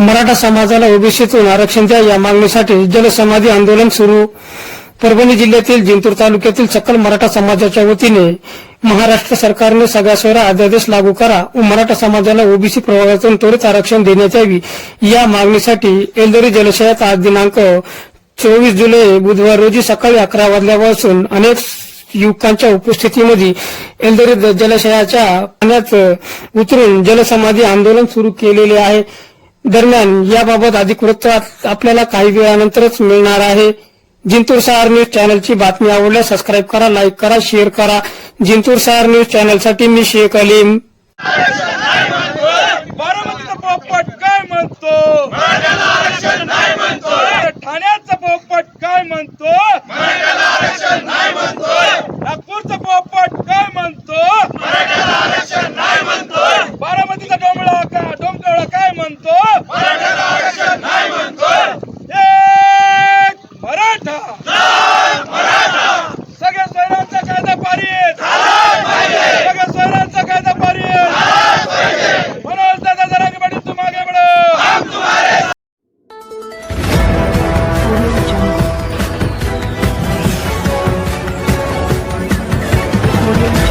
मराठा समाजाला ओबीसीतून आरक्षण द्या या मागणीसाठी जलसमाधी आंदोलन सुरू. परभणी जिल्ह्यातील जिंतूर तालुक्यातील सकल मराठा समाजाच्या वतीने महाराष्ट्र सरकारने सगळ्यासवर अध्यादेश लागू करा. व मराठा समाजाला ओबीसी प्रभागातून त्वरित आरक्षण देण्यात यावी. या मागणीसाठी एलदरी जलाशयात आज दिनांक चोवीस जुलै बुधवार रोजी सकाळी अकरा वाजल्यापासून अनेक युवकांच्या उपस्थितीमध्ये एलदरी जलाशयाच्या पाण्यात उतरून जलसमाधी आंदोलन सुरू केलेले आहे. दरम्यान याबाबत अधिक वृत्त आपल्याला काही वेळानंतरच मिळणार आहे. जिंतूर सहार न्यूज चॅनलची बातमी आवडल्यास सबस्क्राईब करा लाईक करा शेअर करा. जिंतूर सहार न्यूज चॅनलसाठी मी शेख अलीम. audio.